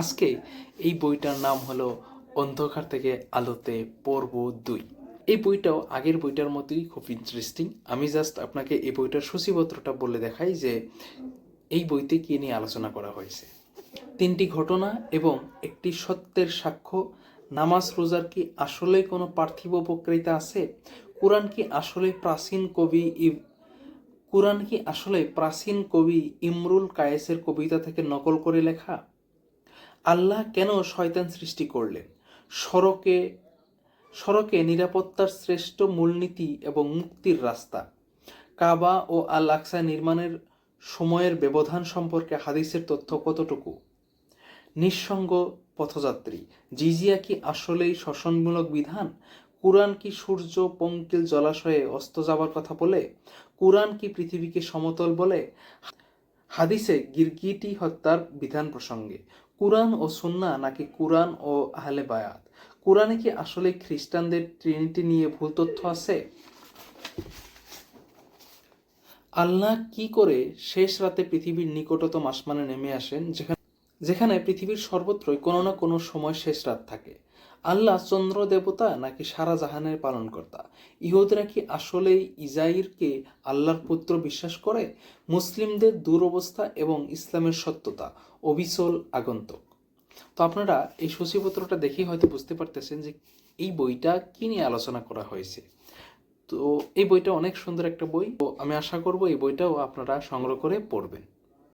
আজকে এই বইটার নাম হলো অন্ধকার থেকে আলোতে পর্ব দুই। এই বইটাও আগের বইটার মতোই খুব ইন্টারেস্টিং আমি জাস্ট আপনাকে এই বইটার সূচিপত্রটা বলে দেখাই যে এই বইতে কী নিয়ে আলোচনা করা হয়েছে। তিনটি ঘটনা এবং একটি সত্যের সাক্ষ্য। নামাজ রোজার কি আসলে কোনো পার্থিব উপকারিতা আছে? কোরআন কি আসলে প্রাচীন কবি কোরআন কি আসলে প্রাচীন কবি ইমরুল কায়েসের কবিতা থেকে নকল করে লেখা? আল্লাহ কেন শয়তান সৃষ্টি করলেন? সড়কে সড়কে নিরাপত্তার শ্রেষ্ঠ মূলনীতি এবং মুক্তির রাস্তা। কাবা ও আল আকসা নির্মাণের সময়ের ব্যবধান সম্পর্কে হাদিসের তথ্য কতটুকু? নিঃসঙ্গ পথযাত্রী, জিজিয়া কি আসলেই শাসনমূলক বিধান? কুরআন কি সূর্য, পঙ্কিল জলাশয়ে অস্ত যাবার কথা বলে? কুরআন কি পৃথিবীকে সমতল বলে? হাদিসে গিরগিটি হত্যার বিধান প্রসঙ্গে। কুরআন ও সুন্না নাকি কুরআন ও আহলে বায়াত? কোরআনে কি আসলে খ্রিস্টানদের ট্রিনিটি নিয়ে ভুল তথ্য আছে? আল্লাহ কি করে শেষ রাতে পৃথিবীর নিকটতম আসমানে নেমে আসেন? যেখানে যেখানে পৃথিবীর সর্বত্রই কোনো না কোনো সময় শেষ রাত থাকে। আল্লাহ চন্দ্র দেবতা নাকি সারা জাহানের পালনকর্তা? ইহুদরা কি আসলেই ইজাইরকে আল্লাহর পুত্র বিশ্বাস করে? মুসলিমদের দুরবস্থা এবং ইসলামের সত্যতা, অবিচল আগন্তক। তো আপনারা এই সূচিপত্রটা দেখেই হয়তো বুঝতে পারতেছেন যে এই বইটা কি নিয়ে আলোচনা করা হয়েছে। তো এই বইটা অনেক সুন্দর একটা বই। আমি আশা করব এই বইটাও আপনারা সংগ্রহ করে পড়বেন।